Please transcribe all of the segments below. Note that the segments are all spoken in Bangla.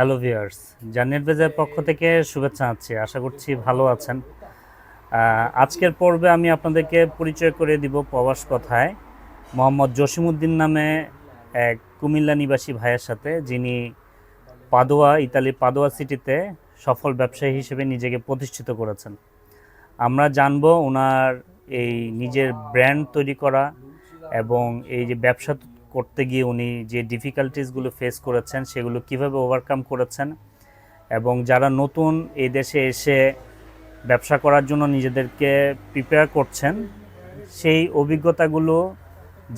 হ্যালো ভিউয়ার্স জার্নেট বেজের পক্ষ থেকে শুভেচ্ছা আছি আশা করছি ভালো আছেন। আজকের পর্বে আমি আপনাদেরকে পরিচয় করে দিব প্রবাস কথায় মোহাম্মদ জসিমউদ্দিন নামে এক কুমিল্লা নিবাসী ভাইয়ের সাথে, যিনি পাদোয়া, ইতালির পাদোয়া সিটিতে সফল ব্যবসায়ী হিসেবে নিজেকে প্রতিষ্ঠিত করেছেন। আমরা জানব ওনার এই নিজের ব্র্যান্ড তৈরি করা এবং এই যে ব্যবসা করতে গিয়ে উনি যে ডিফিকাল্টিসগুলো ফেস করেছেন, সেগুলো কীভাবে ওভারকাম করেছেন এবং যারা নতুন এই দেশে এসে ব্যবসা করার জন্য নিজেদেরকে প্রিপেয়ার করছেন, সেই অভিজ্ঞতাগুলো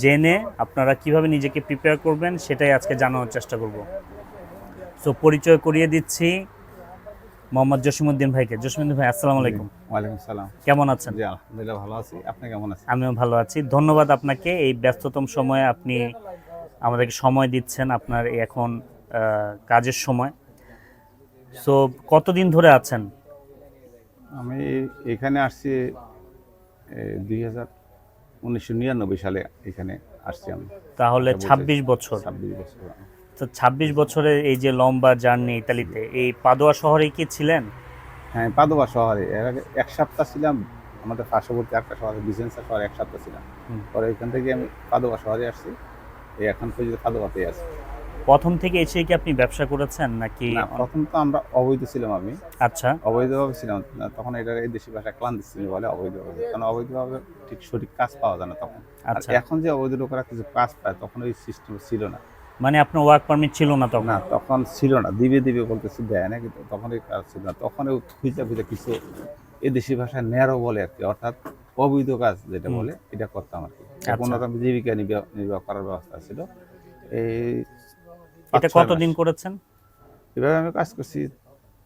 জেনে আপনারা কীভাবে নিজেকে প্রিপেয়ার করবেন, সেটাই আজকে জানানোর চেষ্টা করব। সো পরিচয় করিয়ে দিচ্ছি। মোহাম্মদ জসিমউদ্দিন ভাইকে। জসিমউদ্দিন ভাই আসসালামু আলাইকুম। ওয়ালাইকুম সালাম। কেমন আছেন? জি আলহামদুলিল্লাহ ভালো আছি। আপনি কেমন আছেন? আমিও ভালো আছি। ধন্যবাদ আপনাকে। এই ব্যস্ততম সময়ে আপনি আমাদেরকে সময় দিচ্ছেন আপনার এখন কাজের সময়। সো কতদিন ধরে আছেন? আমি এখানে আসছি দুই হাজার উনিশশো নিরানব্বই সালে এখানে আসছি আমি। তাহলে। ২৬ বছর। ছাব্বিশ বছর। তো ২৬ বছরের এই যে লম্বা জার্নি ইতালিতে এই পাদোয়া শহরে কি ছিলেন? হ্যাঁ পাদোয়া শহরে। এর আগে এক সপ্তাহ ছিলাম আমাদের পার্শ্ববর্তী একটা শহরে বিজেন্সা শহরে এক সপ্তাহ ছিলাম। পরে এখান থেকে আমি পাদোয়া শহরে আসছি। এই এখন পর্যন্ত পাদোবাতে আছি। প্রথম থেকে এসে কি আপনি ব্যবসা করেছেন নাকি? প্রথম তো আমরা অবৈধ ছিলাম আমি। আচ্ছা। অবৈধভাবে ছিলাম। তখন এটা এই দেশি ভাষা ক্লান্তিছিল বলে অবৈধভাবে। কারণ অবৈধভাবে ঠিক সঠিক কাজ পাওয়া যায় না তখন। আর আচ্ছা। এখন যে অবৈধ লোকেরা কিছু কাজ পায় তখন ওই সিস্টেম ছিল না। মানে আপনার ওয়ার্ক পারমিট ছিল না তখন? না তখন ছিল না। দিবে দিবে বলতেছি দেয় না কিন্তু তখনই কাজ ছিল না। তখন খুঁজে খুঁজে কিছু এই দেশি ভাষায় ন্যারো বলে আর কি অর্থাৎ অবৈধ কাজ যেটা বলে এটা করতাম আর কি। আচ্ছা। রকম জীবিকা নির্বাহ করার ব্যবস্থা ছিল। এই এটা কতদিন করেছেন? এভাবে আমি কাজ করছি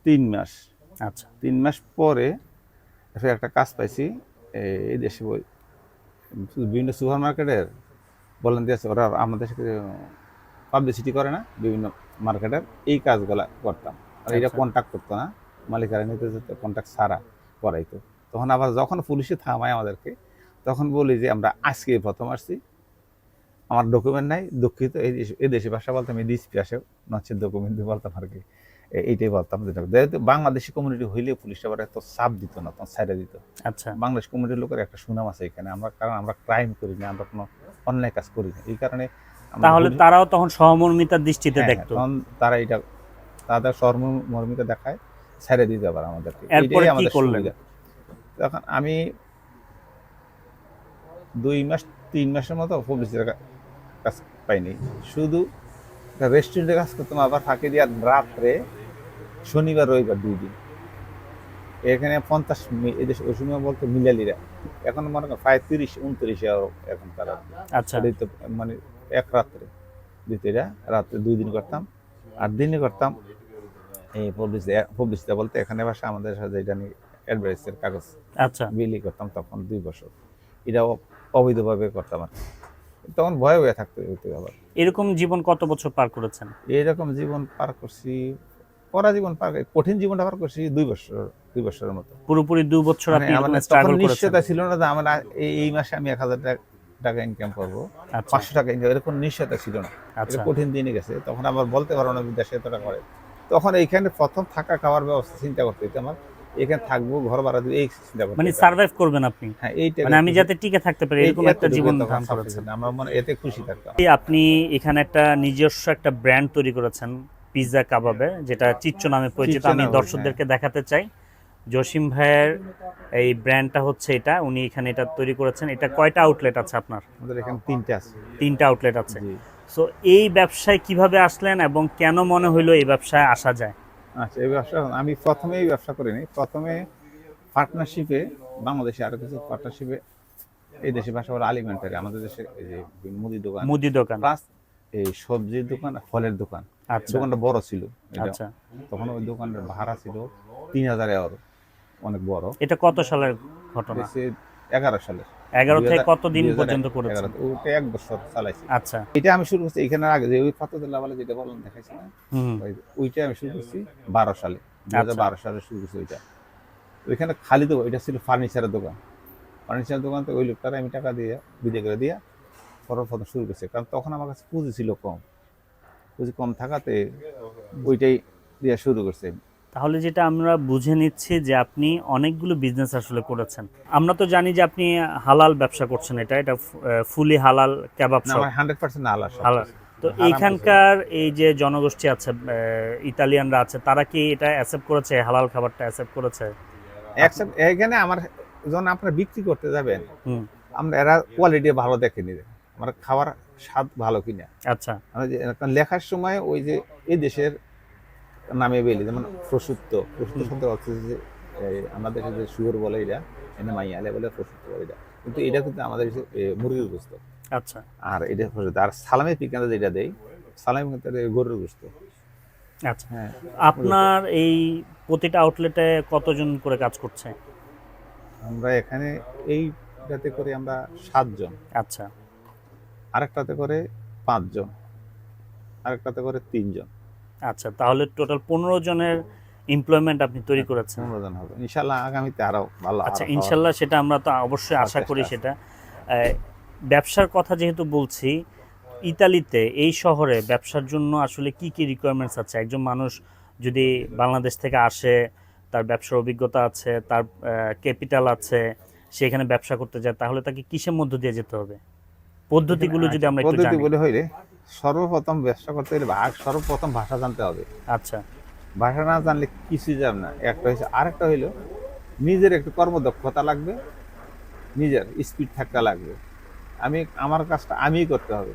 তিন মাস। আচ্ছা। তিন মাস পরে একটা কাজ পাইছি এই- দেশে বিভিন্ন সুপার মার্কেটের বলেন দিয়েছে ওরা আমাদের পাবলিসিটি করে না বিভিন্ন মার্কেটের এই কাজগুলা করতাম। আর এটা আচ্ছা। কন্ট্যাক্ট করতো না মালিকারা নিতে যেতে কন্ট্যাক্ট ছাড়া করাইতো। তখন আবার যখন পুলিশে থামায় আমাদেরকে তখন বলি যে আমরা আজকে প্রথম আসছি। আমার ডকুমেন্ট নাই দুঃখিত। এই দেশে- ভাষা বলতাম এই ডিসপি আসে নচ্ছে ডকুমেন্ট দিয়ে বলতাম আর কি। এইটাই বলতাম। যেহেতু বাংলাদেশি কমিউনিটি হইলে পুলিশ আবার এত চাপ দিত না তখন সাইডে দিত। আচ্ছা। বাংলাদেশ কমিউনিটির লোকের একটা সুনাম আছে এখানে। আমরা কারণ আমরা ক্রাইম করি না আমরা কোনো অন্যায় কাজ করি না। এই কারণে তাহলে তারাও তখন সহমর্মিতার দৃষ্টিতে হ্যাঁ, দেখতো। তখন তারা এটা তাদের সর্বমর্মিতা দেখায় ছেড়ে দিতে আবার আমাদেরকে। এরপরে কি করলেন? তখন আমি দুই মাস তিন মাসের মতো পুলিশের কাজ পাইনি। শুধু রেস্টুরেন্টে কাজ করতাম আবার ফাঁকি দিয়ে রাত্রে শনিবার রবিবার দুই দিন। এখানে পঞ্চাশ এদেশে ওই সময় বলতো মিলালিরা। এখন মনে করেন প্রায় তিরিশ উনত্রিশ এখন তারা আচ্ছা। মানে এক রাত্রে। এরা রাত্রে দুই দিন করতাম। আর দিনে করতাম এই পব্লিশটা বলতে এখানে ভাষা আমাদের সাথে এটা নিয়ে অ্যাডভাইসের কাগজ। আচ্ছা। বিলি করতাম তখন দুই বছর। এটাও অবৈধভাবে করতাম আর তখন ভয়ে ভয়ে থাকতে হইতে আবার। এরকম জীবন কত বছর পার করেছেন? এইরকম জীবন পার করছি পড়া জীবন পার কঠিন জীবনটা পার করছি দুই বছর দুই বছরের মতো। পুরোপুরি দুই বছর আপনি মানে আমার স্ট্রাগল করেছেন। নিশ্চয়তা ছিল না যে আমার এই এই মাসে আমি এক হাজার টাকা- টাকা ইনকাম করব। আচ্ছা। পাঁচশো টাকা ইনকাম এরকম নিশ্চয়তা ছিল না। আচ্ছা। এটা কঠিন দিনে গেছে। তখন আবার বলতে পারো না বিদেশে এতটা করে। তখন এইখানে প্রথম থাকা খাওয়ার ব্যবস্থা চিন্তা করতে হইতো আমার। এখানে থাকব ঘর ভাড়া দিব এই চিন্তা করতে মানে সার্ভাইভ করবেন আপনি। হ্যাঁ এইটা মানে আমি যাতে টিকে থাকতে পারি এরকম একটা জীবন ধারণ করেছেন। করেছেন আমরা মনে এতে খুশি থাকতাম। আপনি এখানে একটা নিজস্ব একটা ব্র্যান্ড তৈরি করেছেন পিৎজা কাবাবে যেটা চিচ্চো নামে পরিচিত। আমি দর্শকদেরকে দেখাতে চাই। জসিম ভাইয়ের এই ব্র্যান্ডটা হচ্ছে এটা। উনি এখানে এটা তৈরি করেছেন। এটা কয়টা আউটলেট আছে আপনার? আমাদের এখানে তিনটে আছে। তিনটা আউটলেট আছে। সো এই ব্যবসায় কীভাবে আসলেন এবং কেন মনে হইল এই ব্যবসায় আসা যায়? আচ্ছা এই ব্যবসা আমি প্রথমে এই ব্যবসা করিনি। প্রথমে পার্টনারশিপে বাংলাদেশে আরও কিছু পার্টনারশিপে এই দেশে ভাষা বলে আলিমেন্টারি আমাদের দেশে এই যে মুদি দোকান মুদি দোকান। প্লাস এই সবজির দোকান ফলের দোকান। আচ্ছা। দোকানটা বড় ছিল। আচ্ছা। তখন ওই দোকানের ভাড়া ছিল তিন হাজার এগারো অনেক বড়। এটা কত সালের ঘটনা? এগারো সালে। এগারো থেকে 2000 কত দিন পর্যন্ত করেছেন। ওইটা এক বছর চালাইছি। আচ্ছা। এটা আমি শুরু করছি এখানে আগে যে ওই ফাতুদুল্লাহ বলে যেটা বলেন দেখাইছি না ওইটা আমি শুরু করছি বারো সালে। দু আচ্ছা। বারো সালে শুরু করছি ওইটা। ওইখানে খালি দোকান এটা ছিল ফার্নিচারের দোকান। ফার্নিচারের দোকান তো ওই লোকটারা আমি টাকা দিয়ে বিদে করে দিয়া সর্বপ্রথম শুরু করছে। কারণ তখন আমার কাছে পুঁজি ছিল কম। পুঁজি কম থাকাতে ওইটাই দিয়ে শুরু করছি। তাহলে যেটা আমরা বুঝে নিচ্ছি যে আপনি অনেকগুলো বিজনেস আসলে করেছেন। আমরা তো জানি যে আপনি হালাল ব্যবসা করছেন এটা এটা ফুলি হালাল কেবাব শপ হালাল তো এইখানকার এই যে জনগোষ্ঠী আছে ইতালিয়ানরা আছে তারা কি এটা অ্যাকসেপ্ট করেছে হালাল খাবারটা অ্যাকসেপ্ট করেছে? এখানে আমার যখন আপনারা বিক্রি করতে যাবেন আমরা এরা কোয়ালিটি ভালো দেখে নিবে। আমার খাবার স্বাদ ভালো কিনা। আচ্ছা। লেখার সময় ওই যে এই দেশের নামে বেলি যেমন প্রসুত্ত প্রসুত্ত হুম। শব্দ হচ্ছে যে এই আমাদের যে শুয়োর বলে এটা এনে মাইয়ালে বলে প্রসুত্ত বলে এটা। কিন্তু এটা কিন্তু আমাদের মুরগির গোস্ত। আচ্ছা। আর এটা প্রসুত্ত আর সালামি পিকানো যেটা দেয় সালামি কিন্তু এটা গরুর গোস্ত। আচ্ছা। হ্যাঁ আপনার এই প্রতিটা আউটলেটে কতজন করে কাজ করছে? আমরা এখানে এইটাতে করে আমরা সাতজন। আচ্ছা। আরেকটাতে করে পাঁচজন। আরেকটাতে করে তিনজন। আচ্ছা তাহলে টোটাল পনেরো জনের এমপ্লয়মেন্ট আপনি তৈরি করেছেন। পনেরো জন হবে। ইনশাল্লাহ আগামীতে আরও ভালো আচ্ছা ইনশাল্লাহ সেটা আমরা তো অবশ্যই আশা করি সেটা। আহ, ব্যবসার কথা যেহেতু বলছি ইতালিতে এই শহরে ব্যবসার জন্য আসলে কি কি রিকোয়ারমেন্টস আছে? একজন মানুষ যদি বাংলাদেশ থেকে আসে তার ব্যবসার অভিজ্ঞতা আছে তার ক্যাপিটাল আছে সেখানে ব্যবসা করতে যায় তাহলে তাকে কিসের মধ্য দিয়ে যেতে হবে? পদ্ধতিগুলো যদি আমরা একটু পদ্ধতি জানি। বলে হইলে সর্বপ্রথম ব্যবসা করতে গেলে ভাগ সর্বপ্রথম ভাষা জানতে হবে। আচ্ছা। ভাষা না জানলে কিছুই যাব না। একটা হয়েছে আরেকটা হইল নিজের একটু কর্মদক্ষতা লাগবে নিজের স্পিড থাকা লাগবে। আমি আমার কাজটা আমিই করতে হবে।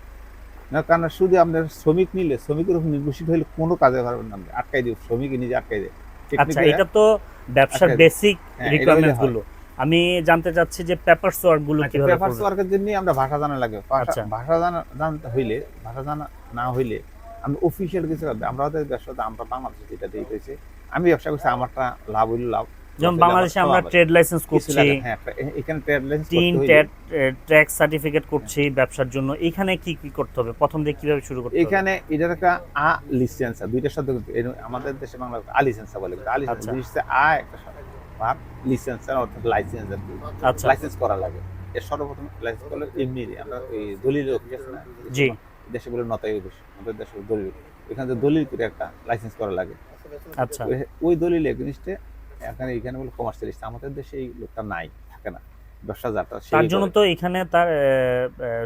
না কারণ শুধু আপনার শ্রমিক নিলে শ্রমিকের উপর নির্ভরশীল হলে কোনো কাজে পারবেন না আটকাই দিব শ্রমিক নিজে আটকাই দেয়। আচ্ছা এটা তো ব্যবসার বেসিক রিকোয়ারমেন্টসগুলো। আমি জানতে চাচ্ছি যে পেপারস ওয়ার্কগুলো কীভাবে পেপার? ওয়ার্কের জন্য আমরা ভাষা জানা লাগবে ভাষা- আচ্ছা। জানা জানতে হইলে ভাষা জানা না হইলে আমরা অফিসিয়াল কিছু করবে আমরা আমাদের ব্যবসাতে আমরা বাংলাদেশে যেটা দিয়ে পেয়েছি আমি ব্যবসা করছি আমারটা লাভ হইল লাভ। যেমন বাংলাদেশে আমরা ট্রেড লাইসেন্স করছি। হ্যাঁ, এখানে ট্রেড লাইসেন্স তিন করতে ট্যাক্স সার্টিফিকেট করছি ব্যবসার জন্য। এখানে কি কি করতে হবে? প্রথম দিয়ে কীভাবে শুরু করতে হবে? এখানে এটার একটা আ লিসেন্স দুইটা শব্দ আমাদের দেশে বাংলা আ লিসেন্স বলে। আ আচ্ছা। আ একটা অর্থাৎ আচ্ছা। লাইসেন্স করা লাগে। এর সর্বপ্রথম লাইসেন্স করলে এমনি আমরা এই দলিল অফিস আছে না? জি। দেশে বলে নতাই অফিস আমাদের দেশে দলিল এখানে যে দলিল করে একটা লাইসেন্স করা লাগে। আচ্ছা। ওই- দলিল এগনিস্টে এখানে এখানে বলে কমার্শিয়ালিস্ট আমাদের দেশে এই লোকটা নাই থাকে না। ব্যবসা তার জন্য তো এখানে তার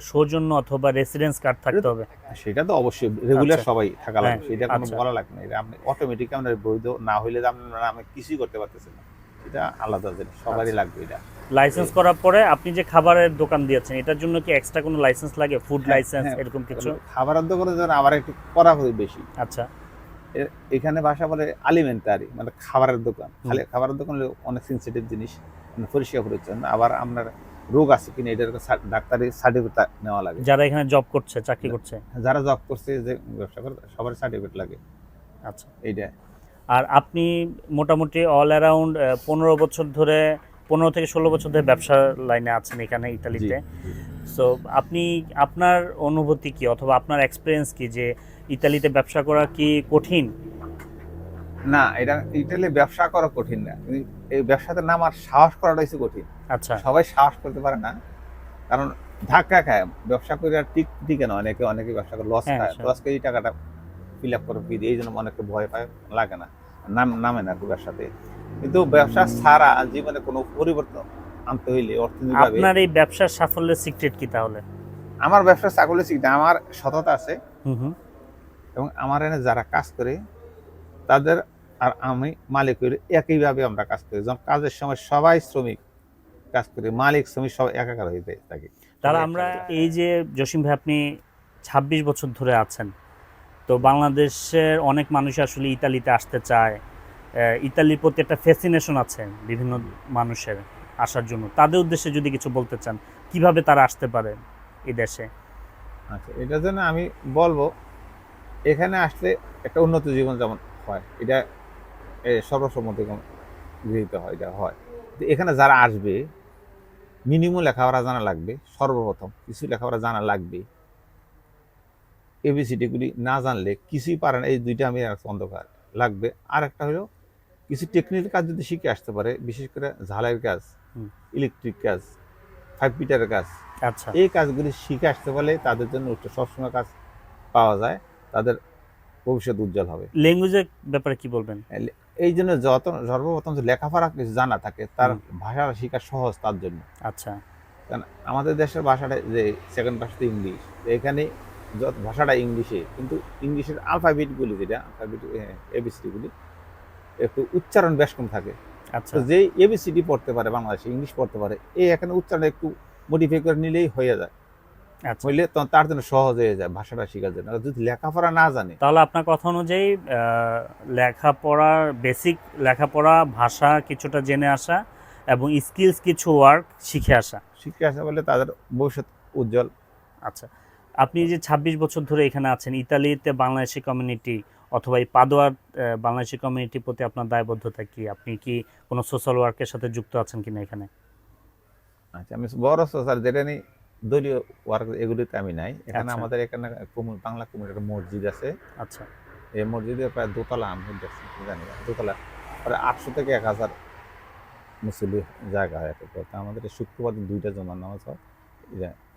সৌজন্য অথবা রেসিডেন্স কার্ড থাকতে হবে। সেটা তো অবশ্যই রেগুলার আচ্ছা। সবাই থাকা লাগবে। হ্যাঁ, সেটা কোনো আচ্ছা। বলা লাগবে না। এটা আপনি অটোমেটিক আপনার বৈধ না হইলে আপনার নামে কিছুই করতে পারতেছেন না। এটা আলাদা জিনিস সবারই আচ্ছা। লাগবে এটা। লাইসেন্স করার পরে আপনি যে খাবারের দোকান দিয়েছেন এটার জন্য কি এক্সট্রা কোনো লাইসেন্স লাগে? ফুড হ্যাঁ, লাইসেন্স হ্যাঁ। এরকম কিছু? খাবারের দোকানে যেন আবার একটু করা হয় বেশি। আচ্ছা। এখানে ভাষা বলে আলিমেন্টারি মানে খাবারের দোকান। খালি খাবারের দোকান হলো অনেক সেন্সিটিভ জিনিস মানে পরিষ্কার পরিচ্ছন্ন। আবার আপনার রোগ আছে কিনা এটার ডাক্তারি সার্টিফিকেট নেওয়া লাগে। যারা এখানে জব করছে চাকরি করছে? যারা জব করছে যে ব্যবসা করে সবার সার্টিফিকেট লাগে। আচ্ছা। এইটা আর আপনি মোটামুটি অল অ্যারাউন্ড পনেরো বছর ধরে পনেরো থেকে ষোলো বছর ধরে ব্যবসা লাইনে আছেন এখানে ইতালিতে। সো আপনি আপনার অনুভূতি কি অথবা আপনার এক্সপিরিয়েন্স কি যে ইতালিতে ব্যবসা করা কি কঠিন? না এটা ইটালি ব্যবসা করা কঠিন না। এই ব্যবসাতে নামার সাহস করাটা হচ্ছে কঠিন। আচ্ছা। সবাই সাহস করতে পারে না। কারণ ধাক্কা খায়। ব্যবসা করে আর টিক টিকে না অনেকে অনেকে ব্যবসা করে লস হ্যাঁ, খায়। লস করে এই টাকাটা ফিল আপ করে ফিরে এই জন্য অনেকে ভয় পায় লাগে না নাম নামে না ব্যবসাতে কিন্তু ব্যবসা ছাড়া জীবনে কোনো পরিবর্তন আনতে হইলে অর্থনৈতিকভাবে আপনার এই ব্যবসার সাফল্যের সিক্রেট কি তাহলে? আমার ব্যবসা চাকরি শিখতে আমার সততা আছে। হুম হুম। এবং আমার এনে যারা কাজ করে তাদের আর আমি মালিক হইলে একইভাবে আমরা কাজ করি। যখন কাজের সময় সবাই শ্রমিক কাজ করি মালিক শ্রমিক সব একাকার হয়ে যায় থাকে তাহলে আমরা এই যে জসিম ভাই আপনি ছাব্বিশ বছর ধরে আছেন তো বাংলাদেশের অনেক মানুষ আসলে ইতালিতে আসতে চায়। ইতালির প্রতি একটা ফ্যাসিনেশন আছে বিভিন্ন মানুষের আসার জন্য। তাদের উদ্দেশ্যে যদি কিছু বলতে চান, কীভাবে তারা আসতে পারে এই দেশে? আচ্ছা এটার জন্য আমি বলব, এখানে আসলে একটা উন্নত জীবন যেমন হয়, এটা সর্বসম্মতি গৃহীত হয়, এটা হয়। এখানে যারা আসবে মিনিমাম লেখাপড়া জানা লাগবে, সর্বপ্রথম কিছু লেখাপড়া জানা লাগবে। এবিসিডিগুলি না জানলে কিছুই পারে না। এই দুইটা আমি অন্ধকার। লাগবে। আর একটা হলো কিছু টেকনিক্যাল কাজ যদি শিখে আসতে পারে বিশেষ করে ঝালাইয়ের কাজ ইলেকট্রিক কাজ ফাইভ মিটারের কাজ আচ্ছা। এই কাজগুলি শিখে আসতে পারলে তাদের জন্য উচ্চ সবসময় কাজ পাওয়া যায়। তাদের ভবিষ্যৎ উজ্জ্বল হবে। ল্যাঙ্গুয়েজের ব্যাপারে কি বলবেন? এই জন্য যত সর্বপ্রথম যে লেখাপড়া কিছু জানা থাকে তার। ভাষা শেখা সহজ তার জন্য। আচ্ছা। কারণ আমাদের দেশের ভাষাটা যে সেকেন্ড ভাষা তো ইংলিশ এখানে যত ভাষাটা ইংলিশে কিন্তু ইংলিশের আলফাবেটগুলি যেটা আলফাবেট এবিসিডিগুলি একটু উচ্চারণ বেশ কম থাকে। আচ্ছা। যেই এবিসিডি পড়তে পারে বাংলাদেশে ইংলিশ পড়তে পারে এই এখানে উচ্চারণ একটু মডিফাই করে নিলেই হয়ে যায়। আচ্ছা। হইলে তো তার জন্য সহজ হয়ে যায় ভাষাটা শেখার জন্য। যদি লেখাপড়া না জানে। তাহলে আপনার কথা অনুযায়ী লেখাপড়ার বেসিক লেখাপড়া ভাষা কিছুটা জেনে আসা এবং স্কিলস কিছু ওয়ার্ক শিখে আসা। শিখে আসে বলে তাদের ভবিষ্যৎ উজ্জ্বল। আচ্ছা। আপনি যে ২৬ বছর ধরে এখানে আছেন ইতালিতে বাংলাদেশি কমিউনিটি অথবা এই পাদোয়ার বাংলাদেশি কমিউনিটির প্রতি আপনার দায়বদ্ধতা কি? আপনি কি কোনো সোশ্যাল ওয়ার্কের সাথে যুক্ত আছেন কিনা এখানে? আচ্ছা আমি বড় স্যার যেটা নেই দলীয় ওয়ার্ক এগুলিতে আমি নাই। এখানে আচ্ছা। আমাদের এখানে বাংলা কমিটির মসজিদ আছে। আচ্ছা। এই মসজিদে প্রায় দোতলা আমি জানি দোতলা। প্রায় আটশো থেকে এক হাজার মুসলি জায়গা আমাদের শুক্রবার দিন দুইটা জমা নামাজ হয়।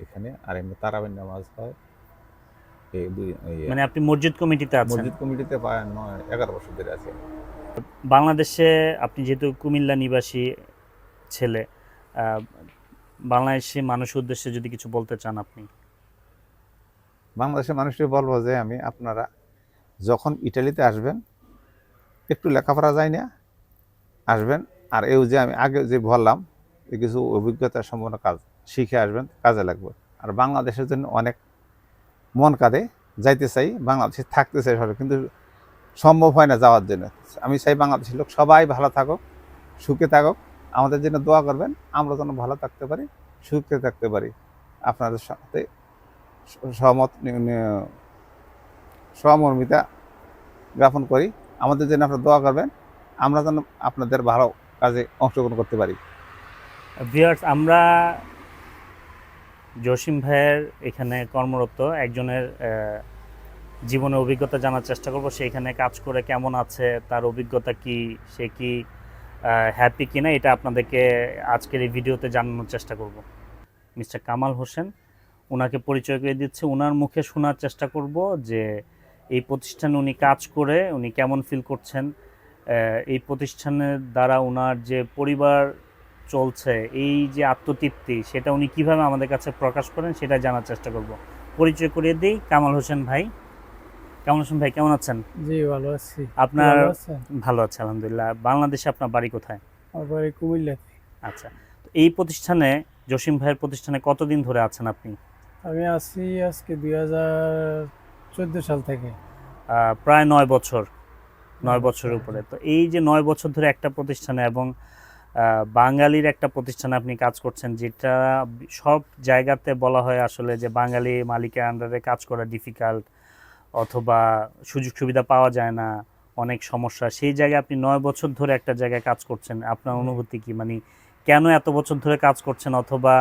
এখানে আর এমনি তারাবিন নামাজ হয়। মানে আপনি মসজিদ কমিটিতে আছেন। মসজিদ কমিটিতে এগারো বছর ধরে আছে বাংলাদেশে আপনি যেহেতু কুমিল্লা নিবাসী ছেলে বাংলাদেশি মানুষের উদ্দেশ্যে যদি কিছু বলতে চান আপনি। বাংলাদেশের মানুষকে বলব যে আমি আপনারা যখন ইটালিতে আসবেন একটু লেখাপড়া যায় না আসবেন। আর এই যে আমি আগে যে বললাম এই কিছু অভিজ্ঞতা সম্পন্ন কাজ। শিখে আসবেন, কাজে লাগবে। আর বাংলাদেশের জন্য অনেক মন কাঁদে যাইতে চাই, বাংলাদেশে থাকতে চাই সবাই, কিন্তু সম্ভব হয় না যাওয়ার জন্য। আমি চাই বাংলাদেশের লোক সবাই ভালো থাকুক, সুখে থাকুক। আমাদের জন্য দোয়া করবেন, আমরা যেন ভালো থাকতে পারি, সুখে থাকতে পারি। আপনাদের সাথে সহমত সহমর্মিতা জ্ঞাপন করি। আমাদের জন্য আপনারা দোয়া করবেন, আমরা যেন আপনাদের ভালো কাজে অংশগ্রহণ করতে পারি। আমরা জসিম ভাইয়ের এখানে কর্মরত একজনের আহ, জীবনের অভিজ্ঞতা জানার চেষ্টা করব সে এখানে কাজ করে কেমন আছে তার অভিজ্ঞতা কি সে কি হ্যাপি কিনা এটা আপনাদেরকে আজকের এই ভিডিওতে জানানোর চেষ্টা করব। মিস্টার কামাল হোসেন ওনাকে পরিচয় করে দিচ্ছে। ওনার মুখে শোনার চেষ্টা করব যে এই প্রতিষ্ঠানে উনি কাজ করে উনি কেমন ফিল করছেন। এই প্রতিষ্ঠানের দ্বারা ওনার যে পরিবার চলছে এই যে আত্মতৃপ্তি সেটা উনি কীভাবে আমাদের কাছে প্রকাশ করেন সেটা জানার চেষ্টা করব। পরিচয় করিয়ে দিই কামাল হোসেন ভাই। কামাল হোসেন ভাই কেমন আছেন? জি ভালো আছি। আপনার ভালো আছে আলহামদুলিল্লাহ। বাংলাদেশে আপনার বাড়ি কোথায়? আমার বাড়ি কুমিল্লাতে। আচ্ছা তো এই প্রতিষ্ঠানে জসিম ভাইয়ের প্রতিষ্ঠানে কতদিন ধরে আছেন আপনি? আমি আছি আজকে দুই হাজার চোদ্দ সাল থেকে। আহ, প্রায় নয় বছর নয় বছরের উপরে। তো এই যে নয় বছর ধরে একটা প্রতিষ্ঠানে এবং বাঙালির একটা প্রতিষ্ঠানে আপনি কাজ করছেন যেটা সব জায়গাতে বলা হয় আসলে যে বাঙালি মালিকের আন্ডারে কাজ করা ডিফিকাল্ট অথবা সুযোগ সুবিধা পাওয়া যায় না অনেক সমস্যা। সেই জায়গায় আপনি নয় বছর ধরে একটা জায়গায় কাজ করছেন আপনার অনুভূতি কি? মানে কেন এত বছর ধরে কাজ করছেন অথবা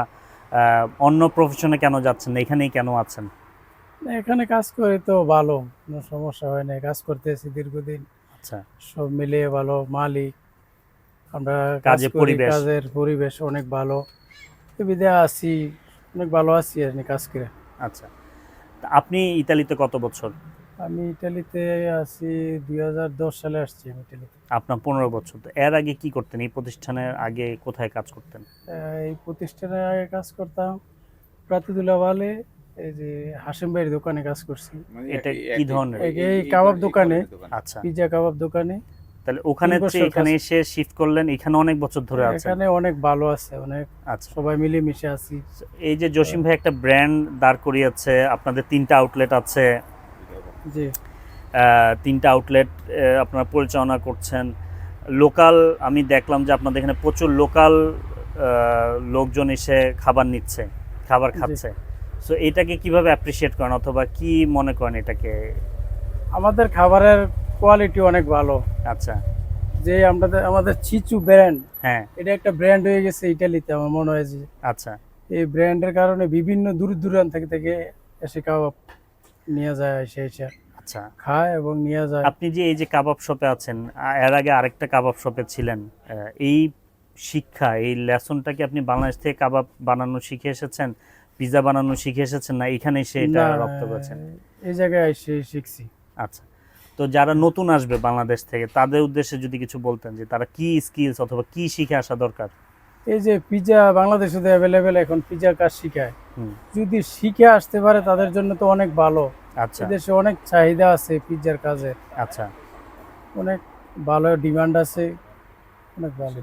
অন্য প্রফেশনে কেন যাচ্ছেন? এখানেই কেন আছেন? এখানে কাজ করে তো ভালো কোনো সমস্যা হয় না কাজ করতেছি দীর্ঘদিন। আচ্ছা। সব মিলিয়ে ভালো মালিক আমরা কাজ পরিবেশ। কাজের পরিবেশ অনেক ভালো। সুবিধা আছি অনেক ভালো আছি আর কাজ করে। আচ্ছা। তা আপনি ইতালিতে কত বছর? আমি ইটালিতে আছি দুই হাজার দশ সালে আসছি আমি ইটালিতে আপনার পনেরো বছর। তো এর আগে কি করতেন? এই প্রতিষ্ঠানের আগে কোথায় কাজ করতেন? এই প্রতিষ্ঠানে আগে কাজ করতাম প্রাতিদুলা বালে এই যে হাসিম ভাইয়ের দোকানে কাজ করছি। এটা কি ধরনের? এই- এই কাবাব দোকানে। আচ্ছা। পিজা কাবাব দোকানে। তাহলে ওখানে এখানে এসে শিফট করলেন এখানে অনেক বছর ধরে আছেন। এখানে অনেক ভালো আছে অনেক আচ্ছা। সবাই মিলেমিশে আছি। এই যে জসিম ভাই একটা ব্র্যান্ড দাঁড় করিয়েছে আপনাদের তিনটা আউটলেট আছে। জি। তিনটা আউটলেট আপনারা পরিচালনা করছেন। লোকাল আমি দেখলাম যে আপনাদের এখানে প্রচুর লোকাল লোকজন এসে খাবার নিচ্ছে খাবার খাচ্ছে। সো এটাকে কীভাবে অ্যাপ্রিসিয়েট করেন অথবা কি মনে করেন এটাকে? আমাদের খাবারের কোয়ালিটি অনেক ভালো। আচ্ছা। যে আমাদের আমাদের চিচু ব্র্যান্ড হ্যাঁ। এটা একটা ব্র্যান্ড হয়ে গেছে ইটালিতে আমার মনে হয় যে। আচ্ছা। এই ব্র্যান্ডের কারণে বিভিন্ন দূর দূরান্ত থেকে থেকে এসে কাবাব নিয়ে যায় এসে এসে আচ্ছা। খায় এবং নিয়ে যায়। আপনি যে এই যে কাবাব শপে আছেন এর আগে আরেকটা কাবাব শপে ছিলেন এই শিক্ষা এই লেসনটা কি আপনি বাংলাদেশ থেকে কাবাব বানানো শিখে এসেছেন পিৎজা বানানো শিখে এসেছেন না এখানে এসে এটা রপ্ত করেছেন? এই জায়গায় এসে শিখছি। আচ্ছা। তো যারা নতুন আসবে বাংলাদেশ থেকে তাদের উদ্দেশ্যে যদি কিছু বলতেন যে তারা কি স্কিলস অথবা কি শিখে আসা দরকার? এই যে পিজা বাংলাদেশে তো অ্যাভেলেবেল এখন পিজার কাজ শিখায়। যদি শিখে আসতে পারে তাদের জন্য তো অনেক ভালো। আচ্ছা। দেশে অনেক চাহিদা আছে পিজার কাজে আচ্ছা। অনেক ভালো ডিমান্ড আছে অনেক ভালো।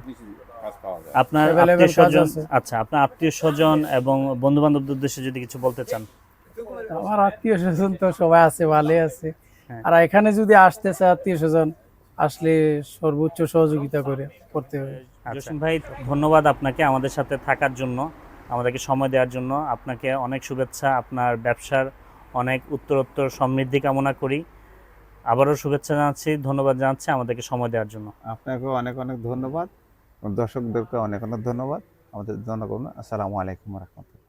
আপনার আত্মীয় স্বজন। আচ্ছা আপনার আত্মীয় স্বজন এবং বন্ধু বান্ধবদের উদ্দেশ্যে যদি কিছু বলতে চান। আমার আত্মীয় স্বজন তো সবাই আছে ভালোই আছে। আর এখানে যদি আসতে চায় আত্মীয় স্বজন আসলে সর্বোচ্চ সহযোগিতা করে করতে হবে। জসিম ভাই ধন্যবাদ আপনাকে আমাদের সাথে থাকার জন্য আমাদেরকে সময় দেওয়ার জন্য। আপনাকে অনেক শুভেচ্ছা আপনার ব্যবসার অনেক উত্তরোত্তর সমৃদ্ধি কামনা করি। আবারও শুভেচ্ছা জানাচ্ছি ধন্যবাদ জানাচ্ছি আমাদেরকে সময় দেওয়ার জন্য। আপনাকেও অনেক অনেক ধন্যবাদ। দর্শকদেরকে অনেক অনেক ধন্যবাদ। আমাদের জনগণ আসসালামু আলাইকুম রহমতুল্লাহ।